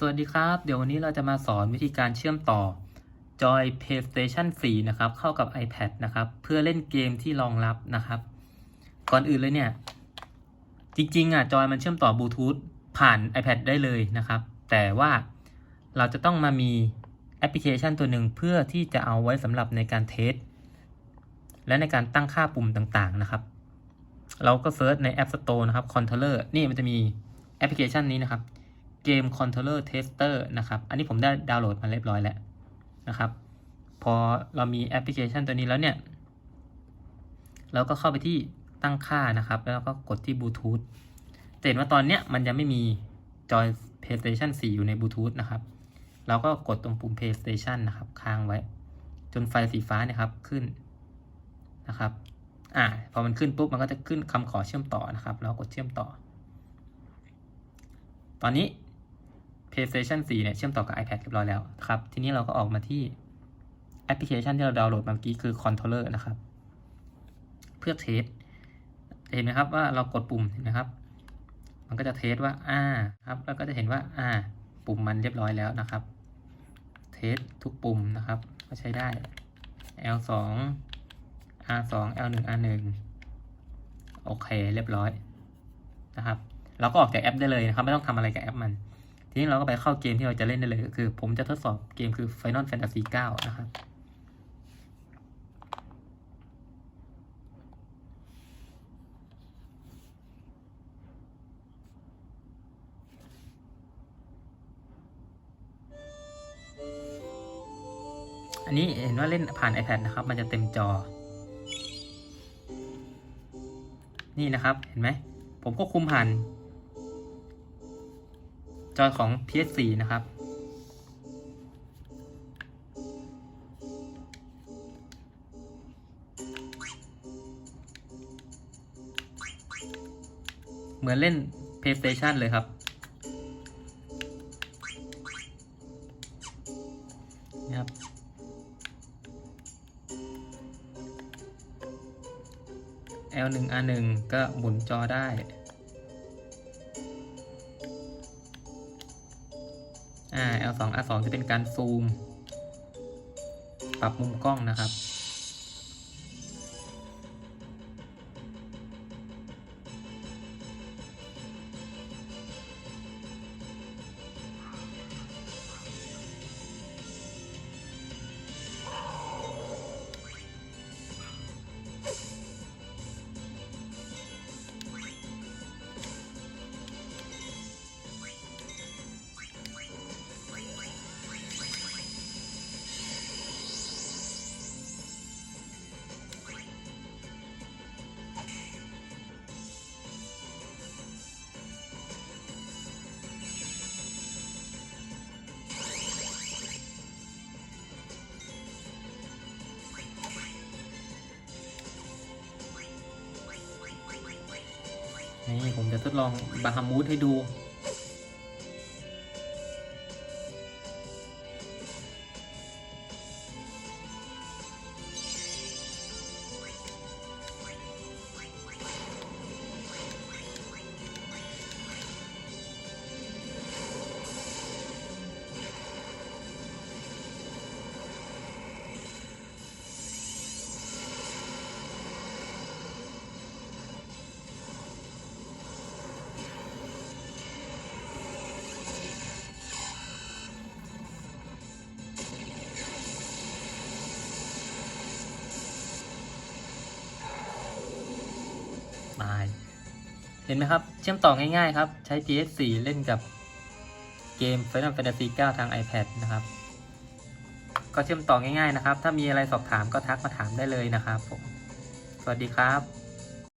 สวัสดีครับ เดี๋ยววันนี้เราจะมาสอนวิธีการเชื่อมต่อจอย PlayStation 4 นะครับ เข้ากับ iPad นะครับ เพื่อเล่นเกมที่รองรับนะครับ ก่อนอื่นเลยเนี่ย จริงๆอะจอยมันเชื่อมต่อบลูทูธผ่าน iPad ได้เลยนะครับ แต่ว่าเราจะต้องมามีแอปพลิเคชันตัวหนึ่งเพื่อที่จะเอาไว้สำหรับในการเทสและในการตั้งค่าปุ่มต่างๆนะครับ เราก็เซิร์ชใน App Store นะครับ Controller นี่มันจะมีแอปพลิเคชันนี้นะครับ เกม Controller Tester นะครับ อันนี้ผมได้ดาวน์โหลดมาเรียบร้อยแล้วนะครับ พอเรามีแอปพลิเคชันตัวนี้แล้วเนี่ย เราก็เข้าไปที่ตั้งค่านะครับ แล้วก็กดที่บลูทูธจะเห็นว่าตอนเนี้ยมันยังไม่มีจอย PlayStation 4 อยู่ในบลูทูธนะครับ เราก็กดตรงปุ่ม PlayStation นะครับค้างไว้ จนไฟสีฟ้าเนี่ยครับขึ้นนะครับ อ่า พอมันขึ้นปุ๊บ มันก็จะขึ้นคำขอเชื่อมต่อนะครับแล้วกดเชื่อมต่อ ตอนนี้ PlayStation 4 เนี่ย เชื่อมต่อกับ iPad เรียบร้อยแล้วครับ ทีนี้เราก็ออกมาที่แอปพลิเคชันที่เราดาวน์โหลดเมื่อกี้คือ Controller นะครับ เพื่อเทสเห็นไหมครับว่าเรากดปุ่มเห็นไหมครับ มันก็จะเทสว่าอ่าครับ แล้วก็จะเห็นว่าอ่า ปุ่มมันเรียบร้อยแล้วนะครับ เทสทุกปุ่มนะครับ ก็ใช้ได้ L 2 R 2 L 1 R 1 โอเค เรียบร้อยนะครับ เราก็ออกจากแอปได้เลยนะครับ ไม่ต้องทำอะไรกับแอปมัน ทีนี้เราก็ไปเข้าเกมที่เราจะเล่นได้เลยก็คือ ผมจะทดสอบเกมคือ Final Fantasy 9 นะครับอันนี้เห็นว่าเล่นผ่าน iPad นะครับ มันจะเต็มจอ นี่นะครับ เห็นไหม ผมก็คุมผ่าน จอของ PS4 นะครับ เหมือนเล่น PlayStation เลยครับนี่ครับ L 1 R 1ก็หมุนจอได้ อ่า L 2 R 2 จะเป็นการซูม ปรับมุมกล้องนะครับ นี่ผมจะทดลองบาฮามูดให้ดู ตาย เห็นไหมครับ เชื่อมต่อง่ายๆครับ ใช้ PS4 เล่นกับเกม Final Fantasy 9 ทาง iPad นะครับ ก็เชื่อมต่อง่ายๆนะครับ ถ้ามีอะไรสอบถามก็ทักมาถามได้เลยนะครับผม สวัสดีครับ